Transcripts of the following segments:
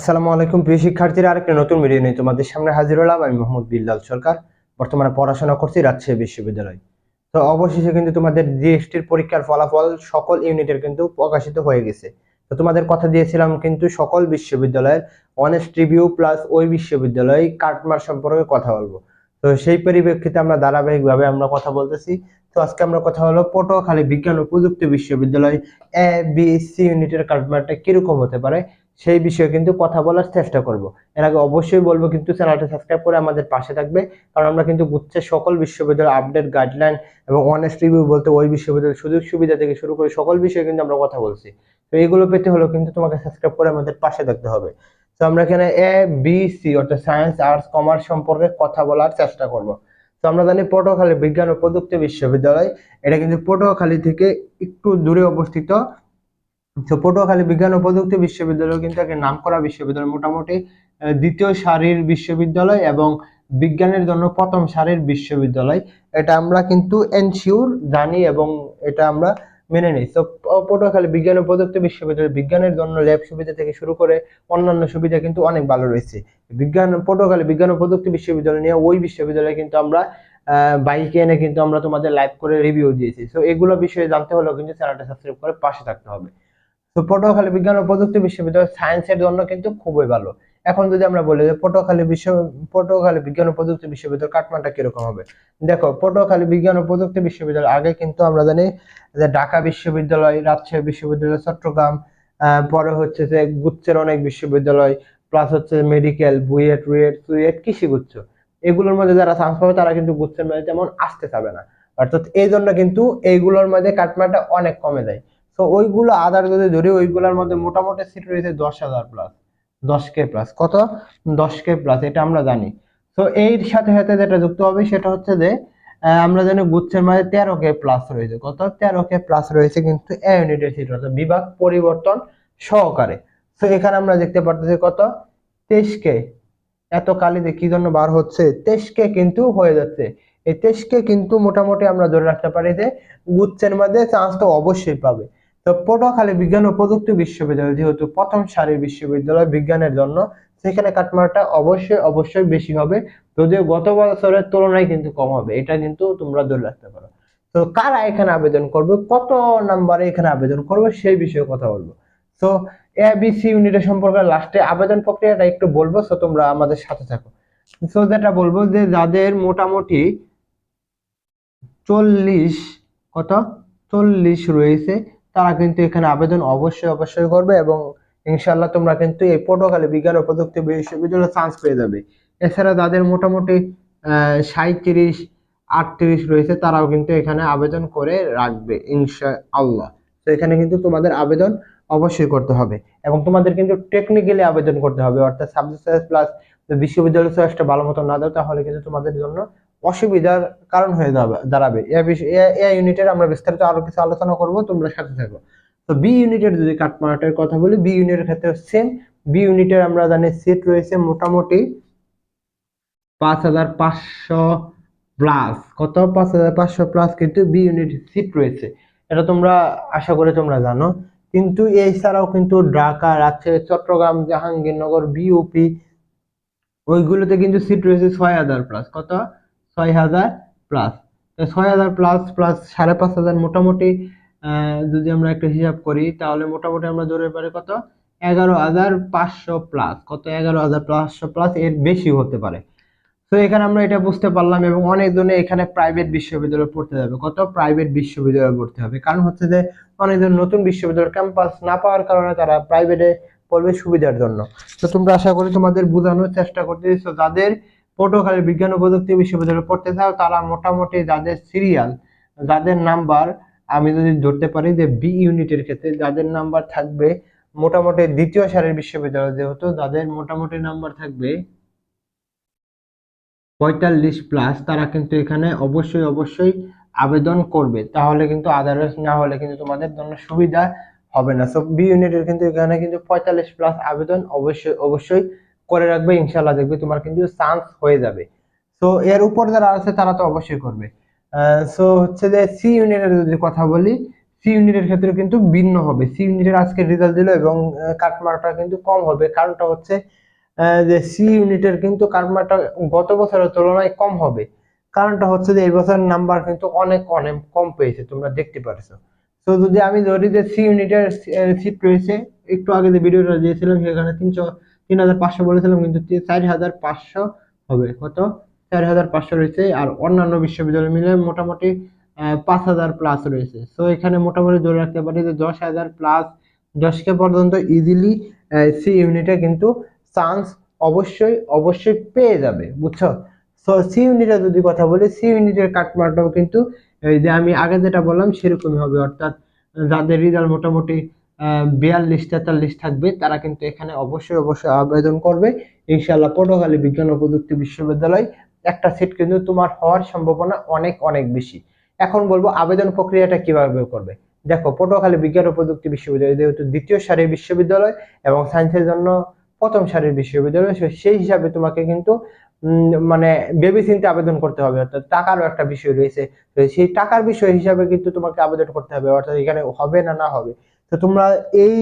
আসসালামু আলাইকুম, প্রিয় শিক্ষার্থীরা, আরেকটা নতুন ভিডিও নিয়ে তোমাদের সামনে হাজির হলাম। আমি মোহাম্মদ বিল্লাল সরকার, বর্তমানে পড়াশোনা করছি রাজশাহী বিশ্ববিদ্যালয়। তো অবশেষে কিন্তু তোমাদের জিএসটির পরীক্ষার ফলাফল সকল ইউনিটের কিন্তু প্রকাশিত হয়ে গেছে। তো তোমাদের কথা দিয়েছিলাম কিন্তু সকল বিশ্ববিদ্যালয়ের অনেস্ট রিভিউ প্লাস ওই বিশ্ববিদ্যালয় কাটমার সম্পর্কে কথা বলব। তো সেই পরিপ্রেক্ষিতে আমরা ধারাবাহিকভাবে আমরা কথা বলতেছি। তো আজকে আমরা কথা হলো পটুয়াখালী বিজ্ঞান ও প্রযুক্তি বিশ্ববিদ্যালয় এ বি সি ইউনিটের কাটমারটা কীরকম হতে পারে? সেই বিষয়ে কিন্তু কথা বলার চেষ্টা করব। এর আগে অবশ্যই বলব কিন্তু চ্যানেলটা সাবস্ক্রাইব করে আমাদের পাশে থাকবে। কারণ আমরা কিন্তু গুচ্ছের সকল বিশ্ববিদ্যালয়ের আপডেট গাইডলাইন এবং অনেস্ট রিভিউ বলতে ওই বিশ্ববিদ্যালয়ের সুযোগ সুবিধা থেকে শুরু করে সকল বিষয়ে কিন্তু আমরা কথা বলছি। তো এগুলো পেতে হলেও কিন্তু তোমাকে সাবস্ক্রাইব করে আমাদের পাশে থাকতে হবে। তো আমরা এখানে এ বি সি অর্থাৎ সায়েন্স আর্টস কমার্স সম্পর্কে কথা বলার চেষ্টা করব। তো আমরা জানি পটুয়াখালী বিজ্ঞান ও প্রযুক্তি বিশ্ববিদ্যালয়। এটা কিন্তু পটুয়াখালী থেকে একটু দূরে অবস্থিত। তো পটুয়াখালী বিজ্ঞান ও প্রযুক্তি বিশ্ববিদ্যালয় কিন্তু একটা নামকরা বিশ্ববিদ্যালয়, মোটামুটি দ্বিতীয় সারির বিশ্ববিদ্যালয় এবং বিজ্ঞানের জন্য প্রথম সারির বিশ্ববিদ্যালয়। এটা আমরা কিন্তু এনশিওর জানি এবং এটা আমরা মেনে নিই। তো পটুয়াখালী বিজ্ঞান ও প্রযুক্তি বিশ্ববিদ্যালয় বিজ্ঞানের জন্য ল্যাব সুবিধা থেকে শুরু করে অন্যান্য সুবিধা কিন্তু অনেক ভালো রয়েছে। বিজ্ঞান, পটুয়াখালী বিজ্ঞান ও প্রযুক্তি বিশ্ববিদ্যালয় নিয়ে ওই বিশ্ববিদ্যালয়ে কিন্তু আমরা বাইকে এনে কিন্তু আমরা তোমাদের লাইভ করে রিভিউ দিয়েছি। তো এগুলো বিষয়ে জানতে হলেও কিন্তু চ্যানেলটা সাবস্ক্রাইব করে পাশে থাকতে হবে। তো পটুয়াখালী বিজ্ঞান ও প্রযুক্তি বিশ্ববিদ্যালয় সায়েন্সের জন্য কিন্তু খুবই ভালো। এখন যদি আমরা বলি যে পটুয়াখালী বিশ্ব পটুয়াখালী বিজ্ঞান ও প্রযুক্তি বিশ্ববিদ্যালয় কাটমানটা কীরকম হবে? দেখো পটুয়াখালী বিজ্ঞান ও প্রযুক্তি বিশ্ববিদ্যালয় আগে কিন্তু আমরা জানি যে ঢাকা বিশ্ববিদ্যালয়, রাজশাহী বিশ্ববিদ্যালয়, চট্টগ্রাম পরে হচ্ছে যে গুচ্ছের অনেক বিশ্ববিদ্যালয় প্লাস হচ্ছে মেডিকেল বুয়েট, রুয়েট, সুয়েট, কৃষিগুচ্ছ। এগুলোর মধ্যে যারা চান্স পাবে তারা কিন্তু গুচ্ছের মধ্যে তেমন আসতে চাবে না। অর্থাৎ এই জন্য কিন্তু এইগুলোর মধ্যে কাটমাটা অনেক কমে যায়। তো ওইগুলো আদার যদি ধরি, ওইগুলোর মধ্যে মোটামুটি সিট রয়েছে দশ হাজার প্লাস দশ কে প্লাস কত? দশ কে প্লাস এটা আমরা জানি। তো এর সাথে সাথে যেটা যুক্ত হবে, সেটা হচ্ছে যে আমরা জানি গুচ্ছের মাঝে তেরো কে প্লাস রয়েছে। কত? তেরো কে প্লাস রয়েছে কিন্তু এ ইউনিটের সিট অর্থাৎ বিভাগ পরিবর্তন সহকারে। তো এখানে আমরা দেখতে পারতেছি কত? তেইশ কে এত কালিতে কি জন্য বার হচ্ছে? তেইশ কে কিন্তু হয়ে যাচ্ছে। এই তেইশ কে কিন্তু মোটামুটি আমরা ধরে রাখতে পারি যে, গুচ্ছের মধ্যে চান্স তো অবশ্যই পাবে। তো পটুয়াখালী বিজ্ঞান ও প্রযুক্তি বিশ্ববিদ্যালয় যেহেতু প্রথম সারির বিশ্ববিদ্যালয় বিজ্ঞানের জন্য, সেখানে কাটমারটা অবশ্যই অবশ্যই বেশি হবে। যদিও গত বছরের তুলনায় কিন্তু কম হবে, এটা কিন্তু তোমরা ধরে রাখতে পারো। তো কারা এখানে আবেদন করবে, কত নাম্বারে এখানে আবেদন করবে, সেই বিষয়ে কথা বলব। তো এবিসি ইউনিটের সম্পর্কে লাস্টে আবেদন প্রক্রিয়াটা একটু বলব তো তোমরা আমাদের সাথে থাকো। তো যেটা বলব যে যাদের মোটামুটি চল্লিশ, কত? চল্লিশ রয়েছে তারা কিন্তু এখানে আবেদন অবশ্যই অবশ্যই করবে এবং ইনশাল্লাহ তোমরা কিন্তু এই পটুয়াখালী বিজ্ঞান ও প্রযুক্তি বিশ্ববিদ্যালয়ে চান্স পেয়ে যাবে। এছাড়া যাদের মোটামুটি সাঁত্রিশ আটত্রিশ রয়েছে, তারাও কিন্তু এখানে আবেদন করে রাখবে ইনশা আল্লাহ তো এখানে কিন্তু তোমাদের আবেদন অবশ্যই করতে হবে এবং তোমাদের কিন্তু টেকনিক্যালি আবেদন করতে হবে, অর্থাৎ সাবজেক্ট প্লাস বিশ্ববিদ্যালয় চয়েসটা ভালো মতো না দাও, তাহলে কিন্তু তোমাদের জন্য অসুবিধার কারণ হয়ে যাবে দাঁড়াবে। এ ইউনিটের আমরা বিস্তারিত আরও কিছু আলোচনা করব, তোমরা সাথে থাকো। তো বি ইউনিটের যদি কাটমার্টের কথা বলি বি ইউনিটের ক্ষেত্রে সেম বি ইউনিটের আমরা জানি সিট রয়েছে মোটামুটি পাঁচ হাজার পাঁচশো প্লাস কত? পাঁচ হাজার পাঁচশো প্লাস কিন্তু বি ইউনিট সিট রয়েছে। এটা তোমরা, আশা করি তোমরা জানো। কিন্তু এছাড়াও কিন্তু ঢাকা, রাজশাহী, চট্টগ্রাম, জাহাঙ্গীরনগর বিউপি ওইগুলোতে কিন্তু সিট রয়েছে ছয় হাজার প্লাস কত? ছয় হাজার প্লাস ছয় হাজার প্লাস প্লাস সাড়ে পাঁচ হাজার মোটামুটি যদি আমরা একটা হিসাব করি, তাহলে মোটামুটি আমরা ধরে পারি কত? এগারো হাজার পাঁচশো প্লাস কত? এগারো হাজার পাঁচশো প্লাস এর বেশি হতে পারে। তো এখানে আমরা এটা বুঝতে পারলাম এবং অনেকজনে এখানে প্রাইভেট বিশ্ববিদ্যালয়ে পড়তে যাবে। কত? প্রাইভেট বিশ্ববিদ্যালয়ে পড়তে হবে। কারণ হচ্ছে যে, অনেকজন নতুন বিশ্ববিদ্যালয় ক্যাম্পাস না পাওয়ার কারণে তারা প্রাইভেটে পড়বে সুবিধার জন্য। তো তোমরা আশা করি তোমাদের বোঝানোর চেষ্টা করতেছো। যাদের পটুয়াখালী বিজ্ঞান ও প্রযুক্তি বিশ্ববিদ্যালয়ে পড়তে চাও, তারা মোটামুটি যাদের সিরিয়াল যাদের নাম্বার আমি যদি ধরতে পারি যে বি ইউনিটের ক্ষেত্রে যাদের নাম্বার থাকবে মোটামুটি দ্বিতীয় সারির বিশ্ববিদ্যালয় যেহেতু, যাদের মোটামুটি নাম্বার থাকবে পঁয়তাল্লিশ প্লাস তারা কিন্তু এখানে অবশ্যই অবশ্যই আবেদন করবে। তাহলে কিন্তু আদারওয়াইজ না হলে কিন্তু তোমাদের জন্য সুবিধা হবে না। সো বি ইউনিটের কিন্তু এখানে কিন্তু পঁয়তাল্লিশ প্লাস আবেদন অবশ্যই অবশ্যই করে রাখবে ইনশাল্লাহ দেখবে তোমার কিন্তু চান্স হয়ে যাবে। তো এর উপর যারা আছে তারা তো অবশ্যই করবে। সো হচ্ছে যে সি ইউনিটের যদি কথা বলি সি ইউনিটের ক্ষেত্রে কিন্তু ভিন্ন হবে। সি ইউনিটের আজকে রেজাল্ট দিল এবং কাটমারটা কিন্তু কম হবে। কারণটা হচ্ছে যে সি ইউনিটের কিন্তু কাটমারটা গত বছরের তুলনায় কম হবে। কারণটা হচ্ছে যে এই বছর নাম্বার কিন্তু অনেক অনেক কম পেয়েছে, তোমরা দেখতে পারছ। তো যদি আমি ধরি যে সি ইউনিটের সিট রয়েছে, একটু আগে যে ভিডিওটা দিয়েছিলাম, সেখানে তিনশো তিন হাজার পাঁচশো বলেছিলাম, কিন্তু চার হাজার পাঁচশো হবে। কত? চার হাজার পাঁচশো রয়েছে, আর অন্যান্য বিশ্ববিদ্যালয় মিলে মোটামুটি পাঁচ হাজার প্লাস রয়েছে। সো এখানে মোটামুটি ধরে রাখতে পারি যে দশ হাজার প্লাস দশকে পর্যন্ত ইজিলি সি ইউনিটে কিন্তু চান্স অবশ্যই অবশ্যই পেয়ে যাবে, বুঝছ? সো সি ইউনিটে যদি কথা বলি সি ইউনিটের কাটমারটাও কিন্তু, এই যে আমি আগে যেটা বললাম, সেরকমই হবে। অর্থাৎ, যাদের রেজাল্ট মোটামুটি বিয়াল্লিশ তেতাল্লিশ থাকবে, তারা কিন্তু এখানে অবশ্যই অবশ্যই আবেদন করবে। ইনশাআল্লাহ পটুয়াখালী বিজ্ঞান ও প্রযুক্তি বিশ্ববিদ্যালয়, একটা সিট কিন্তু তোমার হওয়ার সম্ভাবনা অনেক অনেক বেশি। এখন বলব আবেদন প্রক্রিয়াটা কীভাবে করবে? দেখো, পটুয়াখালী বিজ্ঞান ও প্রযুক্তি বিশ্ববিদ্যালয় যেহেতু দ্বিতীয় সারির বিশ্ববিদ্যালয় এবং সায়েন্সের জন্য প্রথম সারির বিশ্ববিদ্যালয় সেই হিসাবে তোমাকে কিন্তু মানে ভেবে চিন্তে আবেদন করতে হবে। অর্থাৎ টাকারও একটা বিষয় রয়েছে। সেই টাকার বিষয় হিসাবে কিন্তু তোমাকে আবেদন করতে হবে। অর্থাৎ এখানে হবে না না হবে। তো তোমরা এই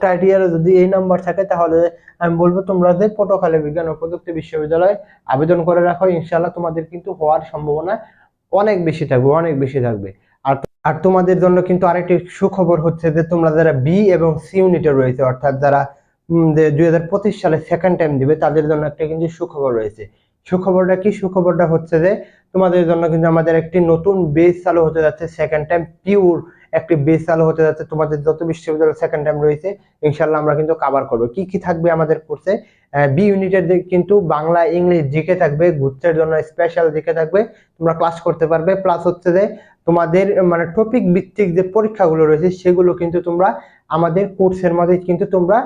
ক্রাইটেরিয়া যদি এই নাম্বার থাকে, তাহলে আমি বলব তোমরা যে পটুয়াখালী বিজ্ঞান ও প্রযুক্তি বিশ্ববিদ্যালয়ে আবেদন করে রাখো। ইনশাআল্লাহ তোমাদের কিন্তু হওয়ার সম্ভাবনা অনেক বেশি থাকবে, অনেক বেশি থাকবে। আর আর তোমাদের জন্য কিন্তু আরেকটি সুখবর হচ্ছে যে তোমরা যারা বি এবং সি ইউনিটে রয়েছে, অর্থাৎ যারা দুই হাজার পঁচিশ সালে সেকেন্ড টাইম দিবে, তাদের জন্য একটা কিন্তু সুখবর রয়েছে। সুখবরটা কি? সুখবরটা হচ্ছে যে তোমাদের জন্য কিন্তু আমাদের একটি নতুন বেস চালু হতে যাচ্ছে সেকেন্ড টাইম পিওর একটি বেস চালু হতে যাচ্ছে, তোমাদের যত বিশ্ববিদ্যালয় সেকেন্ড টাইম রয়েছে ইনশাল্লাহ আমরা কিন্তু কভার করব। কি কি থাকবে আমাদের কোর্সে বি ইউনিটের কিন্তু বাংলা, ইংলিশ জিকে থাকবে, গুচ্ছের জন্য স্পেশাল জিকে থাকবে, তোমরা ক্লাস করতে পারবে। প্লাস হচ্ছে যে, তোমাদের মানে টপিক ভিত্তিক যে পরীক্ষাগুলো রয়েছে, সেগুলো কিন্তু তোমরা আমাদের কোর্সের মধ্যে কিন্তু তোমরা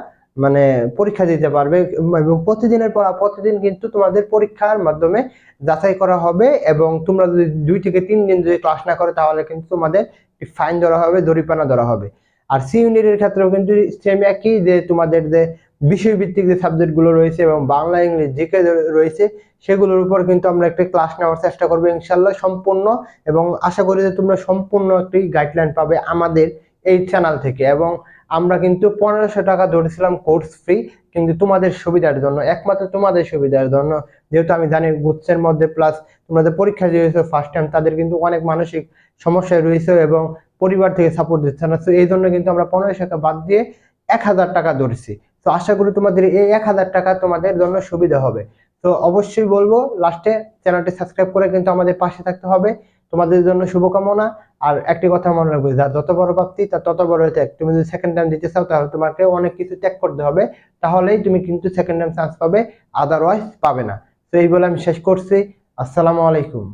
মানে পরীক্ষা দিতে পারবে। এবং প্রতিদিনের পর, প্রতিদিন কিন্তু তোমাদের পরীক্ষার মাধ্যমে যাচাই করা হবে এবং তোমরা যদি দুই থেকে তিন দিন যদি ক্লাস না করো, তাহলে কিন্তু তোমাদের ফাইন ধরা হবে, দড়িপানা ধরা হবে। আর সি ইউনিটের ক্ষেত্রেও কিন্তু সেম একই যে তোমাদের যে বিষয়ভিত্তিক যে সাবজেক্টগুলো রয়েছে এবং বাংলা, ইংলিশ জিকে রয়েছে, সেগুলোর উপর কিন্তু আমরা একটা ক্লাস নেওয়ার চেষ্টা করব ইনশাল্লাহ সম্পূর্ণ এবং আশা করি যে তোমরা সম্পূর্ণ একটি গাইডলাইন পাবে আমাদের এই চ্যানেল থেকে এবং আমরা কিন্তু পনেরোশো টাকা ধরেছিলাম কোর্স ফ্রি কিন্তু তোমাদের সুবিধার জন্য, একমাত্র তোমাদের সুবিধার জন্য। যেহেতু আমি জানি গুচ্ছের মধ্যে প্লাস তোমাদের পরীক্ষা দিয়েছ ফার্স্ট টাইম তাদের কিন্তু অনেক মানসিক সমস্যায় রয়েছে এবং পরিবার থেকে সাপোর্ট দিচ্ছে না। তো এই জন্য কিন্তু আমরা পনেরোশো টাকা বাদ দিয়ে এক হাজার টাকা ধরেছি। তো আশা করি তোমাদের এই এক হাজার টাকা তোমাদের জন্য সুবিধা হবে। তো অবশ্যই বলব লাস্টে চ্যানেলটি সাবস্ক্রাইব করে কিন্তু আমাদের পাশে থাকতে হবে। তোমাদের জন্য শুভকামনা। আর একটি কথা মনে রাখবে, যার যত বড় প্রাপ্তি তার তত বড় ত্যাগ। তুমি যদি সেকেন্ড টাইম দিতে চাও, তাহলে তোমাকে অনেক কিছু ত্যাগ করতে হবে। তাহলেই তুমি কিন্তু সেকেন্ড টাইম চান্স পাবে আদারওয়াইজ পাবে না। তো এই বলে আমি শেষ করছি। আসসালামু আলাইকুম।